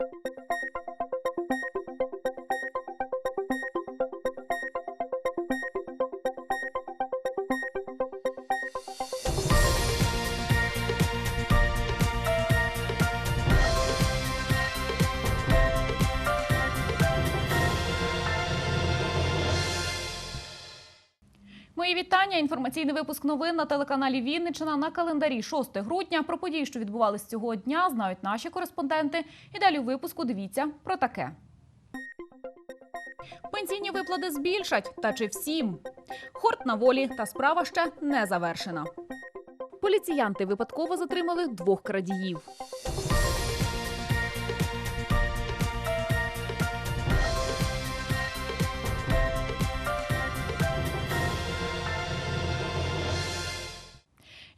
Thank you. Мої вітання. Інформаційний випуск новин на телеканалі Вінниччина на календарі 6 грудня. Про події, що відбувались цього дня, знають наші кореспонденти. І далі у випуску дивіться про таке. Пенсійні виплати збільшать, та чи всім? Хорт на волі, та справа ще не завершена. Поліціянти випадково затримали двох крадіїв.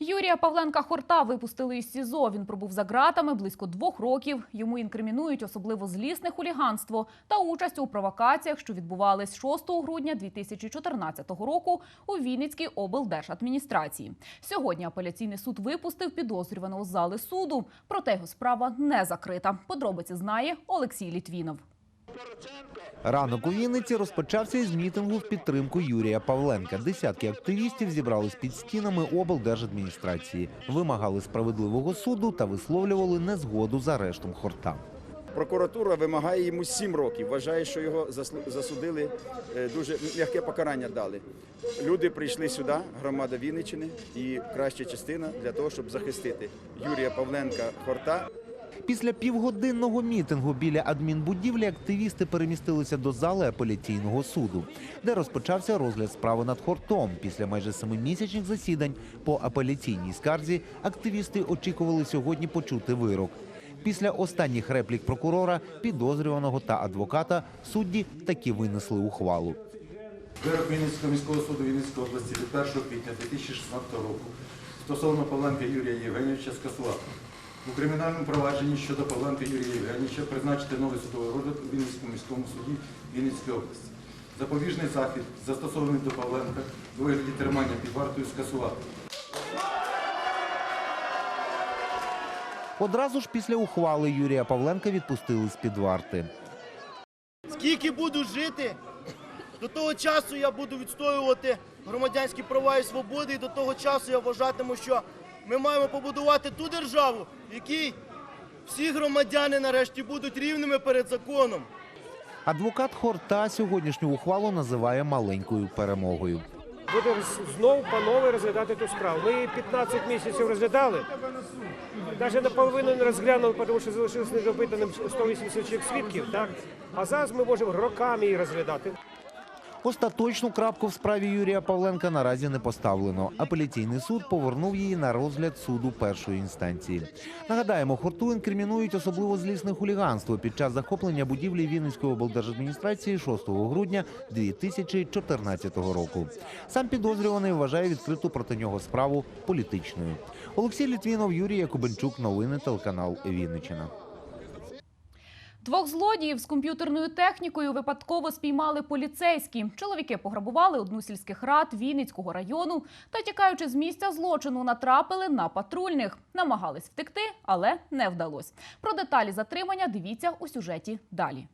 Юрія Павленка Хорта випустили із СІЗО. Він пробув за ґратами близько двох років. Йому інкримінують особливо злісне хуліганство та участь у провокаціях, що відбувались 6 грудня 2014 року у Вінницькій облдержадміністрації. Сьогодні апеляційний суд випустив підозрюваного з зали суду. Проте його справа не закрита. Подробиці знає Олексій Літвінов. Ранок у Вінниці розпочався із мітингу в підтримку Юрія Павленка. Десятки активістів зібрались під стінами облдержадміністрації, вимагали справедливого суду та висловлювали незгоду з арештом хорта. Прокуратура вимагає йому 7 років. Вважає, що його засудили е, дуже м'яке покарання дали. Люди прийшли сюди, громада Вінниччини, і краща частина для того, щоб захистити Юрія Павленка Хорта. Після півгодинного мітингу біля адмінбудівлі активісти перемістилися до зали апеляційного суду, де розпочався розгляд справи над хортом. Після майже семимісячних засідань по апеляційній скарзі активісти очікували сьогодні почути вирок. Після останніх реплік прокурора, підозрюваного та адвоката судді таки винесли ухвалу. Вирок Вінницького міського суду Вінницької області від 1 квітня 2016 року стосовно Павленка Юрія Євгенійовича скасувати. У кримінальному провадженні щодо Павленка Юрія Євгенійовича призначити новий судовий розгляд у Вінницькому міському суді Вінницької області. Запобіжний захід, застосований до Павленка у вигляді тримання під вартою скасувати. Одразу ж після ухвали Юрія Павленка відпустили з під варти. Скільки буду жити, до того часу я буду відстоювати громадянські права і свободи, і до того часу я вважатиму, що ми маємо побудувати ту державу, в якій всі громадяни нарешті будуть рівними перед законом. Адвокат Хорта сьогоднішню ухвалу називає маленькою перемогою. Будемо знову панове розглядати ту справу. Ми її 15 місяців розглядали. Навіть наполовину не розглянули, тому що залишилось недопитаним 180 чоловік свідків. Так? А зараз ми можемо роками її розглядати. Остаточну крапку в справі Юрія Павленка наразі не поставлено. Апеляційний суд повернув її на розгляд суду першої інстанції. Нагадаємо, хорту інкримінують особливо злісне хуліганство під час захоплення будівлі Вінницької облдержадміністрації 6 грудня 2014 року. Сам підозрюваний вважає відкриту проти нього справу політичною. Олексій Літвінов, Юрій Якубенчук. Новини телеканал Вінниччина. Двох злодіїв з комп'ютерною технікою випадково спіймали поліцейські. Чоловіки пограбували одну сільських рад Вінницького району та, тікаючи з місця злочину, натрапили на патрульних. Намагались втекти, але не вдалось. Про деталі затримання дивіться у сюжеті далі.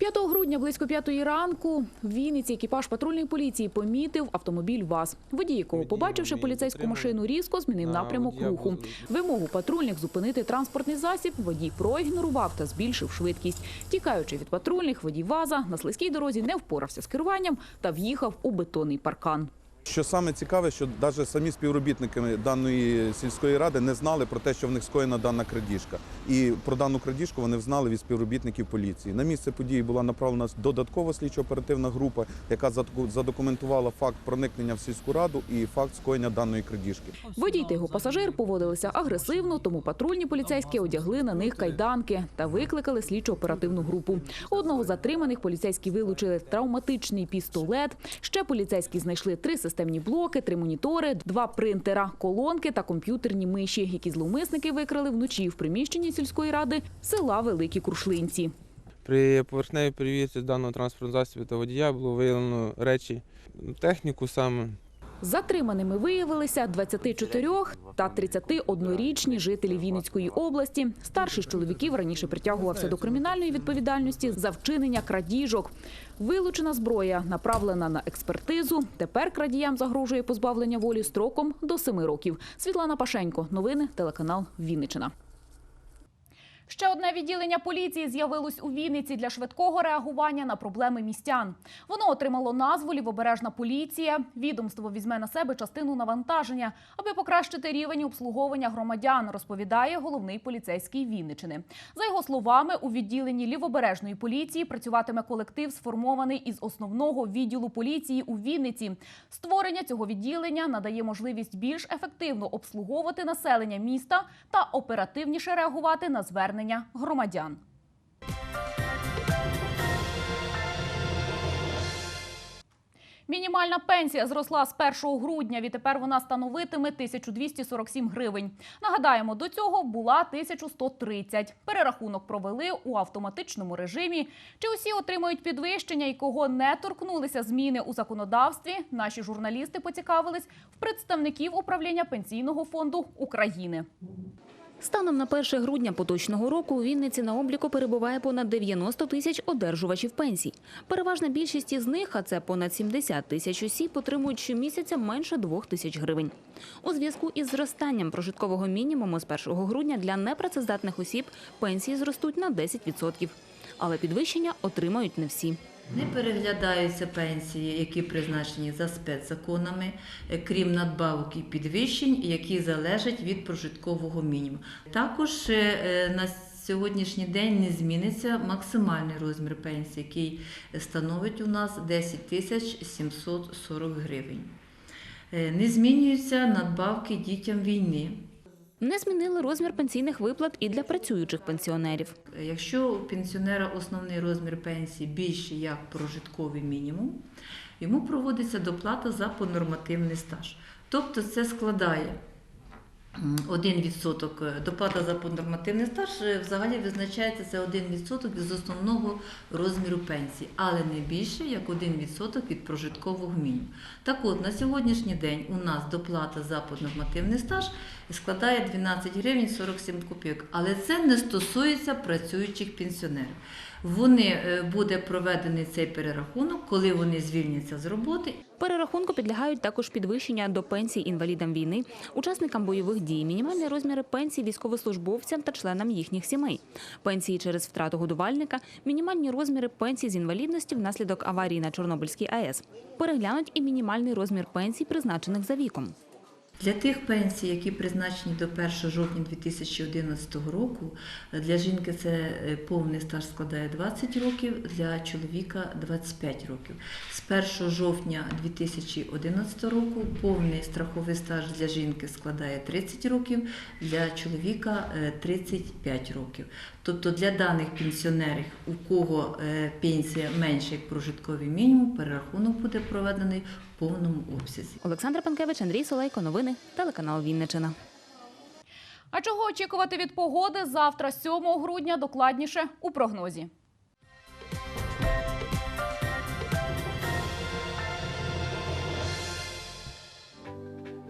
5 грудня близько п'ятої ранку в Вінниці екіпаж патрульної поліції помітив автомобіль ВАЗ. Водій, якого побачивши поліцейську машину, різко змінив напрямок руху. Вимогу патрульних зупинити транспортний засіб водій проігнорував та збільшив швидкість. Тікаючи від патрульних, водій ВАЗа на слизькій дорозі не впорався з керуванням та в'їхав у бетонний паркан. Що саме цікаве, що навіть самі співробітники даної сільської ради не знали про те, що в них скоєна дана крадіжка. І про дану крадіжку вони знали від співробітників поліції. На місце події була направлена додаткова слідчо-оперативна група, яка задокументувала факт проникнення в сільську раду і факт скоєння даної крадіжки. Водій та його пасажир поводилися агресивно, тому патрульні поліцейські одягли на них кайданки та викликали слідчо-оперативну групу. Одного затриманих поліцейські вилучили травматичний пістолет. Ще поліцейські знайшли три системні блоки, три монітори, два принтера, колонки та комп'ютерні миші, які зловмисники викрали вночі в приміщенні сільської ради села Великі Крушлинці. При поверхневій перевірці даного транспортного засобу та водія було виявлено речі, техніку саме, Затриманими виявилися 24 та 31-річні жителі Вінницької області. Старший з чоловіків раніше притягувався до кримінальної відповідальності за вчинення крадіжок. Вилучена зброя направлена на експертизу. Тепер крадіям загрожує позбавлення волі строком до 7 років. Світлана Пашенько. Новини телеканал Вінничина. Ще одне відділення поліції з'явилось у Вінниці для швидкого реагування на проблеми містян. Воно отримало назву Лівобережна поліція. Відомство візьме на себе частину навантаження, аби покращити рівень обслуговування громадян, розповідає головний поліцейський Вінничини. За його словами, у відділенні Лівобережної поліції працюватиме колектив, сформований із основного відділу поліції у Вінниці. Створення цього відділення надає можливість більш ефективно обслуговувати населення міста та оперативніше реагувати на звернення громадян. Мінімальна пенсія зросла з 1 грудня. Відтепер вона становитиме 1247 гривень. Нагадаємо, до цього була 1130. Перерахунок провели у автоматичному режимі. Чи усі отримають підвищення і кого не торкнулися зміни у законодавстві? Наші журналісти поцікавились в представників управління пенсійного фонду України. Станом на 1 грудня поточного року у Вінниці на обліку перебуває понад 90 тисяч одержувачів пенсій. Переважна більшість із них, а це понад 70 тисяч осіб, отримують щомісяця менше 2 тисяч гривень. У зв'язку із зростанням прожиткового мінімуму з 1 грудня для непрацездатних осіб пенсії зростуть на 10%. Але підвищення отримають не всі. Не переглядаються пенсії, які призначені за спецзаконами, е, крім надбавок і підвищень, які залежать від прожиткового мінімуму. Також е, на сьогоднішній день не зміниться максимальний розмір пенсії, який становить у нас 10 тисяч 740 гривень. Е, Не змінюються надбавки дітям війни. Не змінили розмір пенсійних виплат і для працюючих пенсіонерів. Якщо у пенсіонера основний розмір пенсії більший як прожитковий мінімум, йому проводиться доплата за понормативний стаж. Тобто це складає 1% доплата за понормативний стаж е, взагалі визначається це 1% з основного розміру пенсії, але не більше як 1% від прожиткового мінімуму. Так от на сьогоднішній день у нас доплата за понормативний стаж складає 12 гривень 47 копійок, але це не стосується працюючих пенсіонерів. Вони е, буде проведений цей перерахунок, коли вони звільняться з роботи Перерахунку підлягають також підвищення до пенсій інвалідам війни, учасникам бойових дій, мінімальні розміри пенсій військовослужбовцям та членам їхніх сімей, пенсії через втрату годувальника, мінімальні розміри пенсій з інвалідності внаслідок аварії на Чорнобильській АЕС. Переглянуть і мінімальний розмір пенсій, призначених за віком. Для тих пенсій, які призначені до 1 жовтня 2011 року, для жінки це е, повний стаж складає 20 років, для чоловіка 25 років. З 1 жовтня 2011 року повний страховий стаж для жінки складає 30 років, для чоловіка е, 35 років. Тобто для даних пенсіонерів, у кого е, пенсія менша як прожитковий мінімум, перерахунок буде проведений повному обсязі. Олександра Панкевич, Андрій Солейко. Новини телеканал Вінничина. А чого очікувати від погоди завтра, 7 грудня, докладніше у прогнозі.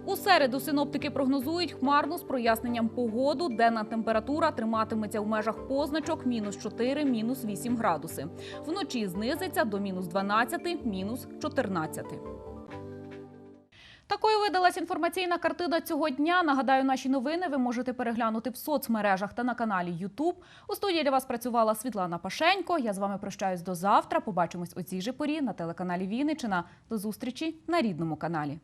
У середу синоптики прогнозують хмарну з проясненням погоду. Денна температура триматиметься в межах позначок мінус 4, мінус 8 градуси. Вночі знизиться до мінус 12, мінус 14. Такою видалась інформаційна картина цього дня. Нагадаю, наші новини ви можете переглянути в соцмережах та на каналі YouTube. У студії для вас працювала Світлана Пашенько. Я з вами прощаюсь до завтра. Побачимось у цій же порі на телеканалі Вінничина. До зустрічі на рідному каналі.